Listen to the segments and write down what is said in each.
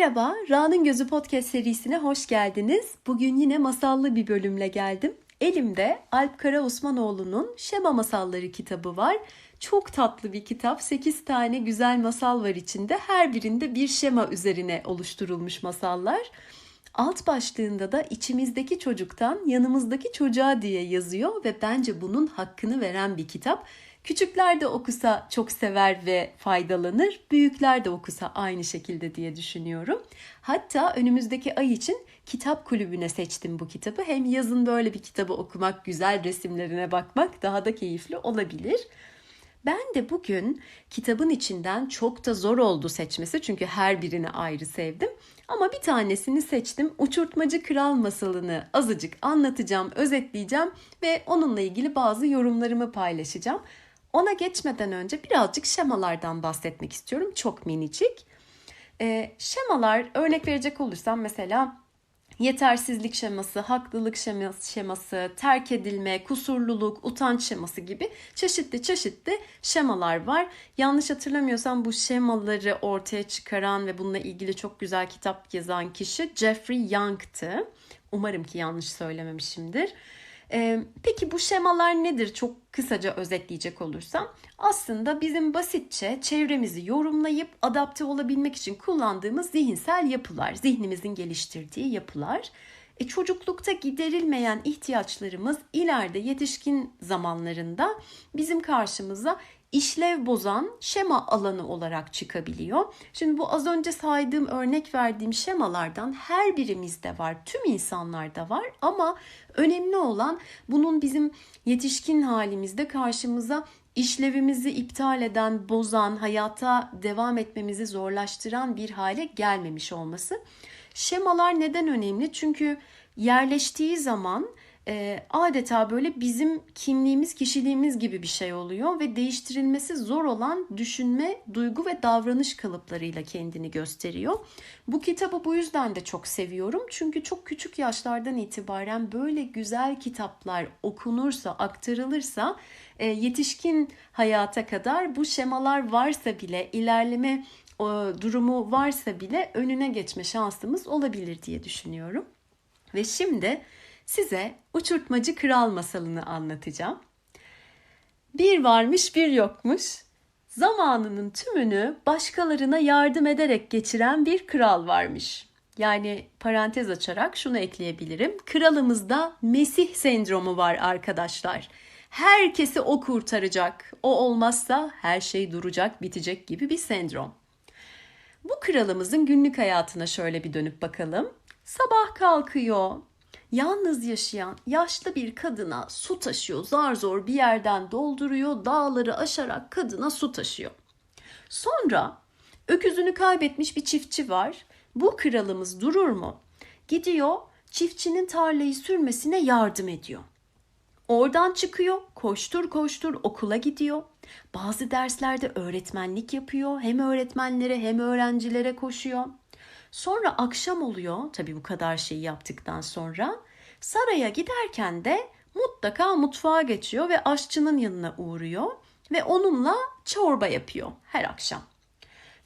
Merhaba, Ra'nın Gözü Podcast serisine hoş geldiniz. Bugün yine masallı bir bölümle geldim. Elimde Alp Kara Osmanoğlu'nun Şema Masalları kitabı var. Çok tatlı bir kitap. 8 tane güzel masal var içinde. Her birinde bir şema üzerine oluşturulmuş masallar. Alt başlığında da içimizdeki çocuktan yanımızdaki çocuğa diye yazıyor ve bence bunun hakkını veren bir kitap. Küçükler de okusa çok sever ve faydalanır. Büyükler de okusa aynı şekilde diye düşünüyorum. Hatta önümüzdeki ay için kitap kulübüne seçtim bu kitabı. Hem yazın böyle bir kitabı okumak, güzel resimlerine bakmak daha da keyifli olabilir. Ben de bugün kitabın içinden çok da zor oldu seçmesi çünkü her birini ayrı sevdim. Ama bir tanesini seçtim. Uçurtmacı Kral masalını azıcık anlatacağım, özetleyeceğim ve onunla ilgili bazı yorumlarımı paylaşacağım. Ona geçmeden önce birazcık şemalardan bahsetmek istiyorum. Çok minicik. E, şemalar örnek verecek olursam mesela yetersizlik şeması, haklılık şeması, terk edilme, kusurluluk, utanç şeması gibi çeşitli çeşitli şemalar var. Yanlış hatırlamıyorsam bu şemaları ortaya çıkaran ve bununla ilgili çok güzel kitap yazan kişi Jeffrey Young'tı. Umarım ki yanlış söylememişimdir. Ee, peki bu şemalar nedir? Çok kısaca özetleyecek olursam aslında bizim basitçe çevremizi yorumlayıp adapte olabilmek için kullandığımız zihinsel yapılar, zihnimizin geliştirdiği yapılar. E, çocuklukta giderilmeyen ihtiyaçlarımız ileride yetişkin zamanlarında bizim karşımıza işlev bozan şema alanı olarak çıkabiliyor. Şimdi bu az önce saydığım örnek verdiğim şemalardan her birimizde var, tüm insanlarda var ama önemli olan bunun bizim yetişkin halimizde karşımıza işlevimizi iptal eden, bozan, hayata devam etmemizi zorlaştıran bir hale gelmemiş olması. Şemalar neden önemli? Çünkü yerleştiği zaman e, adeta böyle bizim kimliğimiz, kişiliğimiz gibi bir şey oluyor ve değiştirilmesi zor olan düşünme, duygu ve davranış kalıplarıyla kendini gösteriyor. Bu kitabı bu yüzden de çok seviyorum. Çünkü çok küçük yaşlardan itibaren böyle güzel kitaplar okunursa, aktarılırsa e, yetişkin hayata kadar bu şemalar varsa bile ilerleme durumu varsa bile önüne geçme şansımız olabilir diye düşünüyorum. Ve şimdi size uçurtmacı kral masalını anlatacağım. Bir varmış bir yokmuş. Zamanının tümünü başkalarına yardım ederek geçiren bir kral varmış. Yani parantez açarak şunu ekleyebilirim. Kralımızda Mesih sendromu var arkadaşlar. Herkesi o kurtaracak. O olmazsa her şey duracak, bitecek gibi bir sendrom. Bu kralımızın günlük hayatına şöyle bir dönüp bakalım. Sabah kalkıyor, yalnız yaşayan yaşlı bir kadına su taşıyor. Zar zor bir yerden dolduruyor, dağları aşarak kadına su taşıyor. Sonra öküzünü kaybetmiş bir çiftçi var. Bu kralımız durur mu? Gidiyor çiftçinin tarlayı sürmesine yardım ediyor. Oradan çıkıyor, koştur koştur okula gidiyor. Bazı derslerde öğretmenlik yapıyor. Hem öğretmenlere hem öğrencilere koşuyor. Sonra akşam oluyor tabii bu kadar şeyi yaptıktan sonra. Saraya giderken de mutlaka mutfağa geçiyor ve aşçının yanına uğruyor ve onunla çorba yapıyor her akşam.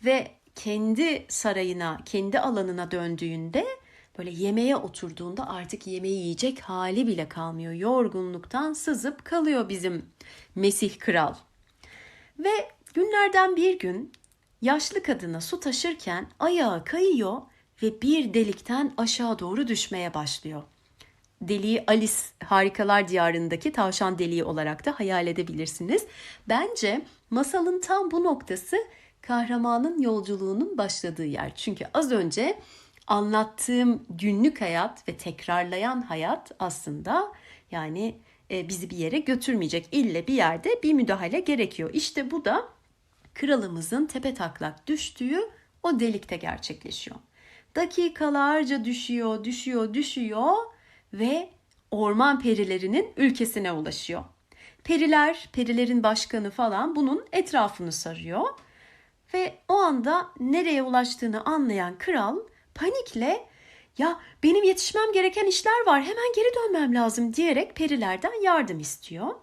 Ve kendi sarayına, kendi alanına döndüğünde böyle yemeğe oturduğunda artık yemeği yiyecek hali bile kalmıyor. Yorgunluktan sızıp kalıyor bizim Mesih Kral. Ve günlerden bir gün yaşlı kadına su taşırken ayağı kayıyor ve bir delikten aşağı doğru düşmeye başlıyor. Deliği Alice Harikalar Diyarı'ndaki tavşan deliği olarak da hayal edebilirsiniz. Bence masalın tam bu noktası kahramanın yolculuğunun başladığı yer. Çünkü az önce anlattığım günlük hayat ve tekrarlayan hayat aslında yani e, bizi bir yere götürmeyecek. İlle bir yerde bir müdahale gerekiyor. İşte bu da kralımızın tepe taklak düştüğü o delikte gerçekleşiyor. Dakikalarca düşüyor, düşüyor, düşüyor ve orman perilerinin ülkesine ulaşıyor. Periler, perilerin başkanı falan bunun etrafını sarıyor ve o anda nereye ulaştığını anlayan kral panikle ya benim yetişmem gereken işler var hemen geri dönmem lazım diyerek perilerden yardım istiyor.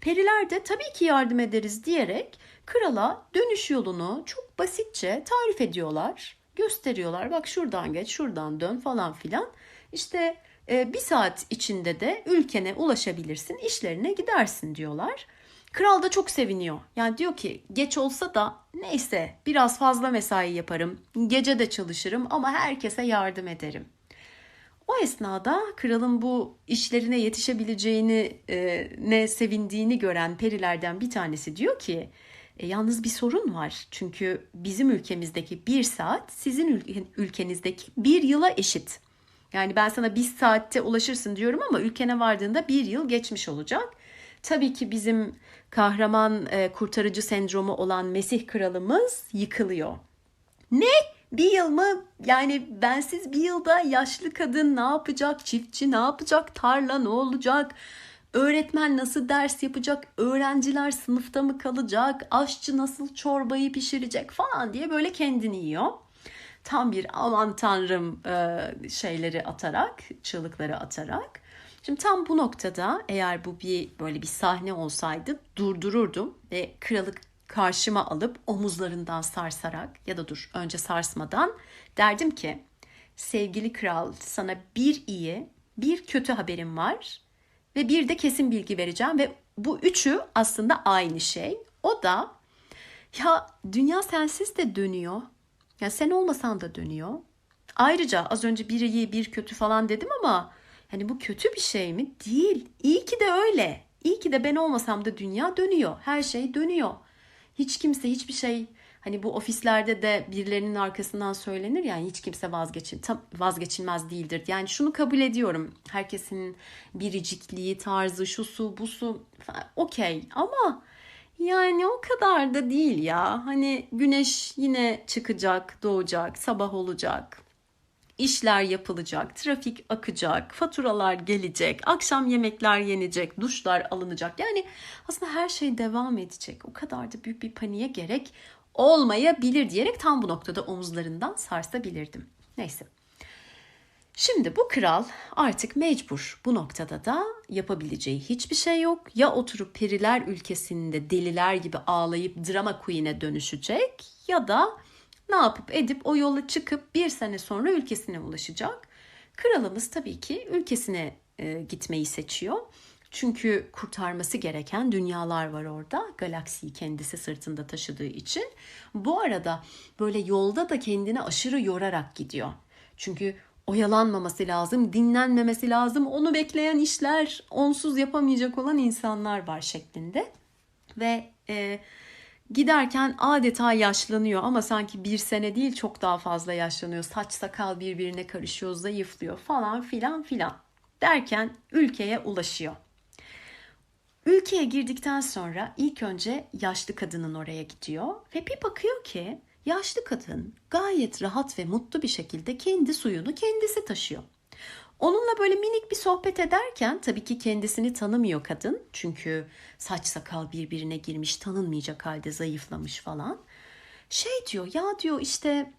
Periler de tabii ki yardım ederiz diyerek krala dönüş yolunu çok basitçe tarif ediyorlar. gösteriyorlar. Bak şuradan geç, şuradan dön falan filan. İşte e, bir saat içinde de ülkene ulaşabilirsin, işlerine gidersin diyorlar. Kral da çok seviniyor. Yani diyor ki geç olsa da neyse biraz fazla mesai yaparım, gece de çalışırım ama herkese yardım ederim. O esnada kralın bu işlerine yetişebileceğini e, ne sevindiğini gören perilerden bir tanesi diyor ki e, yalnız bir sorun var. Çünkü bizim ülkemizdeki bir saat sizin ülkenizdeki bir yıla eşit. Yani ben sana bir saatte ulaşırsın diyorum ama ülkene vardığında bir yıl geçmiş olacak. Tabii ki bizim kahraman e, kurtarıcı sendromu olan Mesih kralımız yıkılıyor. Ne? Bir yıl mı? Yani bensiz bir yılda yaşlı kadın ne yapacak? Çiftçi ne yapacak? Tarla ne olacak? Öğretmen nasıl ders yapacak? Öğrenciler sınıfta mı kalacak? Aşçı nasıl çorbayı pişirecek falan diye böyle kendini yiyor. Tam bir aman tanrım e, şeyleri atarak, çığlıkları atarak. Şimdi tam bu noktada eğer bu bir böyle bir sahne olsaydı durdururdum ve kralı karşıma alıp omuzlarından sarsarak ya da dur önce sarsmadan derdim ki sevgili kral sana bir iyi bir kötü haberim var ve bir de kesin bilgi vereceğim ve bu üçü aslında aynı şey. O da ya dünya sensiz de dönüyor. Ya sen olmasan da dönüyor. Ayrıca az önce bir iyi bir kötü falan dedim ama hani bu kötü bir şey mi? Değil. İyi ki de öyle. İyi ki de ben olmasam da dünya dönüyor. Her şey dönüyor. Hiç kimse hiçbir şey hani bu ofislerde de birilerinin arkasından söylenir yani hiç kimse vazgeçin tam vazgeçilmez değildir. Yani şunu kabul ediyorum. Herkesin biricikliği, tarzı, şusu, busu okey ama yani o kadar da değil ya. Hani güneş yine çıkacak, doğacak, sabah olacak. İşler yapılacak, trafik akacak, faturalar gelecek, akşam yemekler yenecek, duşlar alınacak. Yani aslında her şey devam edecek. O kadar da büyük bir paniğe gerek olmayabilir diyerek tam bu noktada omuzlarından sarsabilirdim. Neyse. Şimdi bu kral artık mecbur. Bu noktada da yapabileceği hiçbir şey yok. Ya oturup periler ülkesinde deliler gibi ağlayıp drama queen'e dönüşecek ya da ne yapıp edip o yola çıkıp bir sene sonra ülkesine ulaşacak. Kralımız tabii ki ülkesine e, gitmeyi seçiyor. Çünkü kurtarması gereken dünyalar var orada. Galaksiyi kendisi sırtında taşıdığı için. Bu arada böyle yolda da kendini aşırı yorarak gidiyor. Çünkü oyalanmaması lazım, dinlenmemesi lazım. Onu bekleyen işler, onsuz yapamayacak olan insanlar var şeklinde. Ve e, giderken adeta yaşlanıyor ama sanki bir sene değil çok daha fazla yaşlanıyor. Saç sakal birbirine karışıyor, zayıflıyor falan filan filan. Derken ülkeye ulaşıyor. Ülkeye girdikten sonra ilk önce yaşlı kadının oraya gidiyor ve bir bakıyor ki yaşlı kadın gayet rahat ve mutlu bir şekilde kendi suyunu kendisi taşıyor. Onunla böyle minik bir sohbet ederken tabii ki kendisini tanımıyor kadın. Çünkü saç sakal birbirine girmiş, tanınmayacak halde zayıflamış falan. Şey diyor ya diyor işte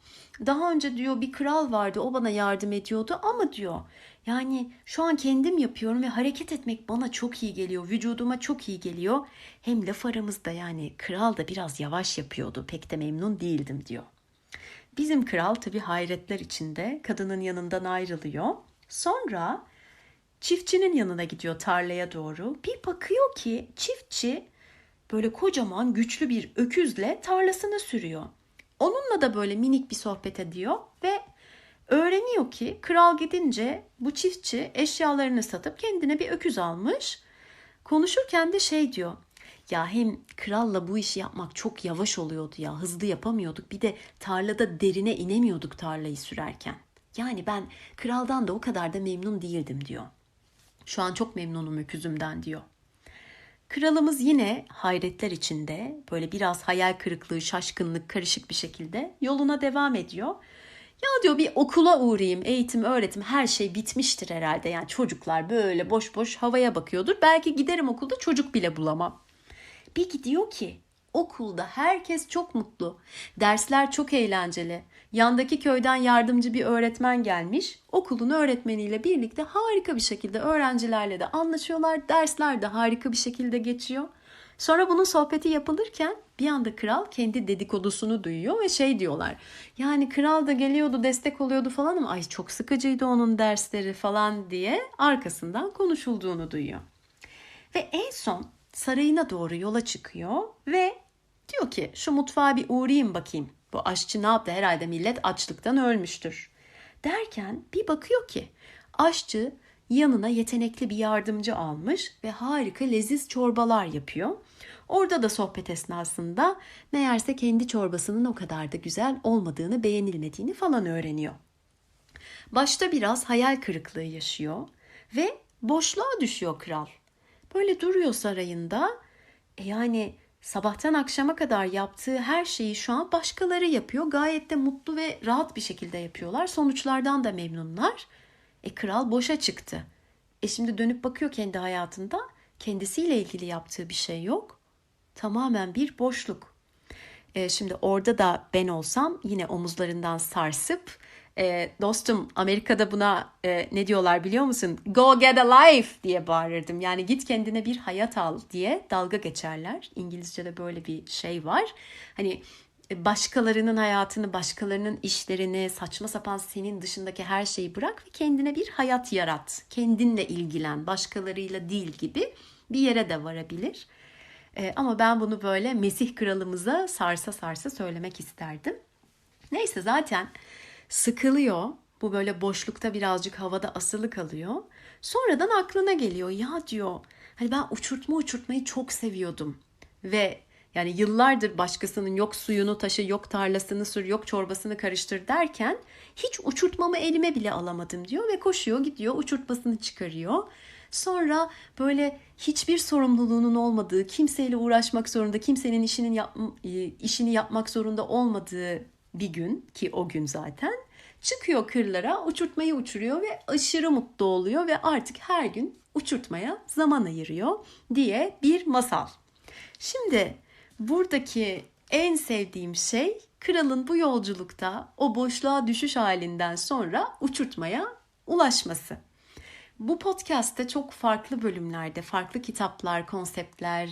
daha önce diyor bir kral vardı o bana yardım ediyordu ama diyor yani şu an kendim yapıyorum ve hareket etmek bana çok iyi geliyor. Vücuduma çok iyi geliyor. Hem laf aramızda yani kral da biraz yavaş yapıyordu. Pek de memnun değildim diyor. Bizim kral tabii hayretler içinde kadının yanından ayrılıyor. Sonra çiftçinin yanına gidiyor tarlaya doğru. Bir bakıyor ki çiftçi böyle kocaman güçlü bir öküzle tarlasını sürüyor. Onunla da böyle minik bir sohbet ediyor ve öğreniyor ki kral gidince bu çiftçi eşyalarını satıp kendine bir öküz almış. Konuşurken de şey diyor. Ya hem kralla bu işi yapmak çok yavaş oluyordu ya hızlı yapamıyorduk bir de tarlada derine inemiyorduk tarlayı sürerken. Yani ben kraldan da o kadar da memnun değildim diyor. Şu an çok memnunum öküzümden diyor. Kralımız yine hayretler içinde böyle biraz hayal kırıklığı, şaşkınlık karışık bir şekilde yoluna devam ediyor. Ya diyor bir okula uğrayayım, eğitim, öğretim her şey bitmiştir herhalde. Yani çocuklar böyle boş boş havaya bakıyordur. Belki giderim okulda çocuk bile bulamam. Bir gidiyor ki okulda herkes çok mutlu. Dersler çok eğlenceli. Yandaki köyden yardımcı bir öğretmen gelmiş. Okulun öğretmeniyle birlikte harika bir şekilde öğrencilerle de anlaşıyorlar. Dersler de harika bir şekilde geçiyor. Sonra bunun sohbeti yapılırken bir anda kral kendi dedikodusunu duyuyor ve şey diyorlar. Yani kral da geliyordu destek oluyordu falan ama ay çok sıkıcıydı onun dersleri falan diye arkasından konuşulduğunu duyuyor. Ve en son sarayına doğru yola çıkıyor ve diyor ki şu mutfağa bir uğrayayım bakayım. Bu aşçı ne yaptı herhalde millet açlıktan ölmüştür. Derken bir bakıyor ki aşçı yanına yetenekli bir yardımcı almış ve harika leziz çorbalar yapıyor. Orada da sohbet esnasında meğerse kendi çorbasının o kadar da güzel olmadığını, beğenilmediğini falan öğreniyor. Başta biraz hayal kırıklığı yaşıyor ve boşluğa düşüyor kral. Böyle duruyor sarayında. E yani sabahtan akşama kadar yaptığı her şeyi şu an başkaları yapıyor. Gayet de mutlu ve rahat bir şekilde yapıyorlar. Sonuçlardan da memnunlar. E kral boşa çıktı. E şimdi dönüp bakıyor kendi hayatında. Kendisiyle ilgili yaptığı bir şey yok. Tamamen bir boşluk. E şimdi orada da ben olsam yine omuzlarından sarsıp e, dostum Amerika'da buna e, ne diyorlar biliyor musun? Go get a life diye bağırırdım. Yani git kendine bir hayat al diye dalga geçerler. İngilizce'de böyle bir şey var. Hani e, başkalarının hayatını, başkalarının işlerini, saçma sapan senin dışındaki her şeyi bırak ve kendine bir hayat yarat. Kendinle ilgilen, başkalarıyla değil gibi bir yere de varabilir. E, ama ben bunu böyle Mesih kralımıza sarsa sarsa söylemek isterdim. Neyse zaten sıkılıyor. Bu böyle boşlukta birazcık havada asılı kalıyor. Sonradan aklına geliyor. Ya diyor hani ben uçurtma uçurtmayı çok seviyordum. Ve yani yıllardır başkasının yok suyunu taşı, yok tarlasını sür, yok çorbasını karıştır derken hiç uçurtmamı elime bile alamadım diyor ve koşuyor gidiyor uçurtmasını çıkarıyor. Sonra böyle hiçbir sorumluluğunun olmadığı, kimseyle uğraşmak zorunda, kimsenin işinin yap, işini yapmak zorunda olmadığı bir gün ki o gün zaten çıkıyor kırlara, uçurtmayı uçuruyor ve aşırı mutlu oluyor ve artık her gün uçurtmaya zaman ayırıyor diye bir masal. Şimdi buradaki en sevdiğim şey kralın bu yolculukta o boşluğa düşüş halinden sonra uçurtmaya ulaşması. Bu podcast'te çok farklı bölümlerde, farklı kitaplar, konseptler,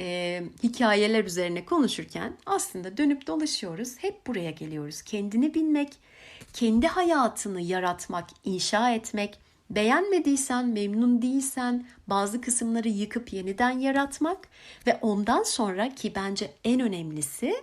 e, hikayeler üzerine konuşurken aslında dönüp dolaşıyoruz. Hep buraya geliyoruz. Kendini bilmek, kendi hayatını yaratmak, inşa etmek, beğenmediysen, memnun değilsen bazı kısımları yıkıp yeniden yaratmak ve ondan sonra ki bence en önemlisi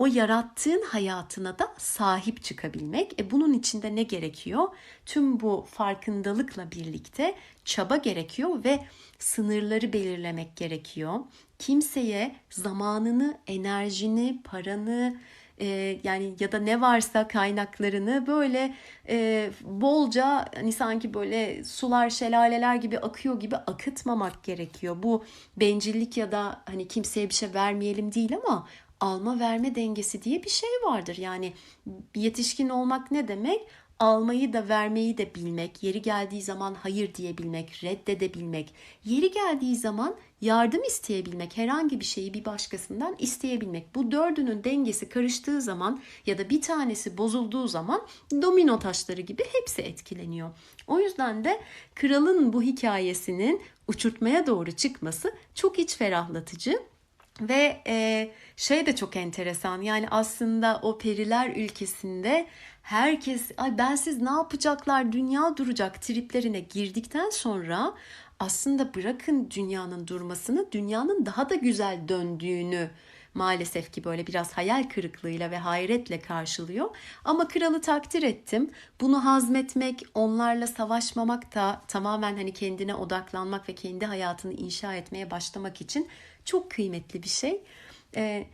o yarattığın hayatına da sahip çıkabilmek. E bunun içinde ne gerekiyor? Tüm bu farkındalıkla birlikte çaba gerekiyor ve sınırları belirlemek gerekiyor. Kimseye zamanını, enerjini, paranı, e, yani ya da ne varsa kaynaklarını böyle e, bolca hani sanki böyle sular şelaleler gibi akıyor gibi akıtmamak gerekiyor. Bu bencillik ya da hani kimseye bir şey vermeyelim değil ama alma verme dengesi diye bir şey vardır. Yani yetişkin olmak ne demek? Almayı da vermeyi de bilmek, yeri geldiği zaman hayır diyebilmek, reddedebilmek, yeri geldiği zaman yardım isteyebilmek, herhangi bir şeyi bir başkasından isteyebilmek. Bu dördünün dengesi karıştığı zaman ya da bir tanesi bozulduğu zaman domino taşları gibi hepsi etkileniyor. O yüzden de kralın bu hikayesinin uçurtmaya doğru çıkması çok iç ferahlatıcı ve e, şey de çok enteresan yani aslında o periler ülkesinde herkes ay bensiz ne yapacaklar? Dünya duracak. triplerine girdikten sonra aslında bırakın dünyanın durmasını dünyanın daha da güzel döndüğünü maalesef ki böyle biraz hayal kırıklığıyla ve hayretle karşılıyor. Ama kralı takdir ettim. Bunu hazmetmek, onlarla savaşmamak da tamamen hani kendine odaklanmak ve kendi hayatını inşa etmeye başlamak için çok kıymetli bir şey. Ee,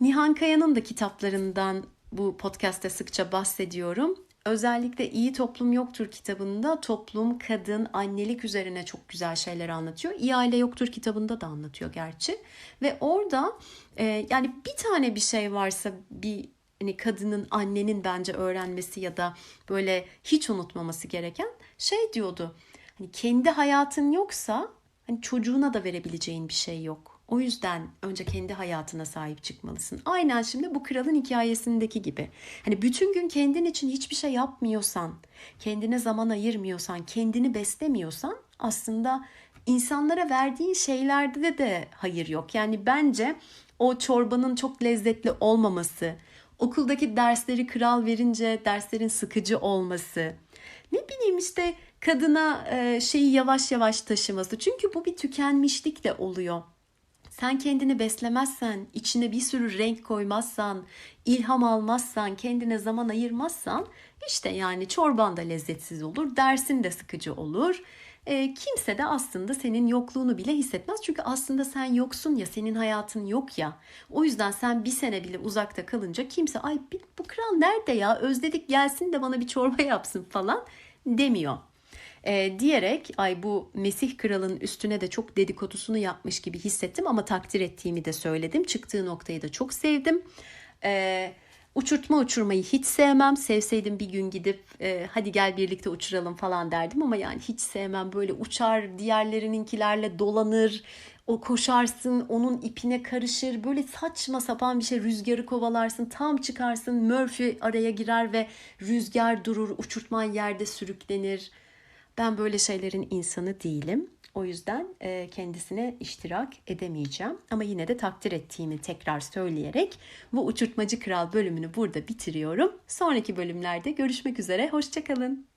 Nihan Kaya'nın da kitaplarından bu podcast'te sıkça bahsediyorum. Özellikle İyi Toplum Yoktur kitabında toplum, kadın, annelik üzerine çok güzel şeyler anlatıyor. İyi Aile Yoktur kitabında da anlatıyor gerçi. Ve orada e, yani bir tane bir şey varsa bir hani kadının, annenin bence öğrenmesi ya da böyle hiç unutmaması gereken şey diyordu. Hani kendi hayatın yoksa hani çocuğuna da verebileceğin bir şey yok. O yüzden önce kendi hayatına sahip çıkmalısın. Aynen şimdi bu kralın hikayesindeki gibi. Hani bütün gün kendin için hiçbir şey yapmıyorsan, kendine zaman ayırmıyorsan, kendini beslemiyorsan aslında insanlara verdiğin şeylerde de hayır yok. Yani bence o çorbanın çok lezzetli olmaması, okuldaki dersleri kral verince derslerin sıkıcı olması, ne bileyim işte kadına şeyi yavaş yavaş taşıması. Çünkü bu bir tükenmişlik de oluyor. Sen kendini beslemezsen, içine bir sürü renk koymazsan, ilham almazsan, kendine zaman ayırmazsan işte yani çorban da lezzetsiz olur, dersin de sıkıcı olur. E, kimse de aslında senin yokluğunu bile hissetmez. Çünkü aslında sen yoksun ya, senin hayatın yok ya. O yüzden sen bir sene bile uzakta kalınca kimse ay bu kral nerede ya özledik gelsin de bana bir çorba yapsın falan demiyor e, diyerek ay bu Mesih kralın üstüne de çok dedikodusunu yapmış gibi hissettim ama takdir ettiğimi de söyledim. Çıktığı noktayı da çok sevdim. E, uçurtma uçurmayı hiç sevmem. Sevseydim bir gün gidip e, hadi gel birlikte uçuralım falan derdim ama yani hiç sevmem. Böyle uçar diğerlerininkilerle dolanır. O koşarsın onun ipine karışır böyle saçma sapan bir şey rüzgarı kovalarsın tam çıkarsın Murphy araya girer ve rüzgar durur uçurtman yerde sürüklenir ben böyle şeylerin insanı değilim. O yüzden e, kendisine iştirak edemeyeceğim. Ama yine de takdir ettiğimi tekrar söyleyerek bu Uçurtmacı Kral bölümünü burada bitiriyorum. Sonraki bölümlerde görüşmek üzere. Hoşçakalın.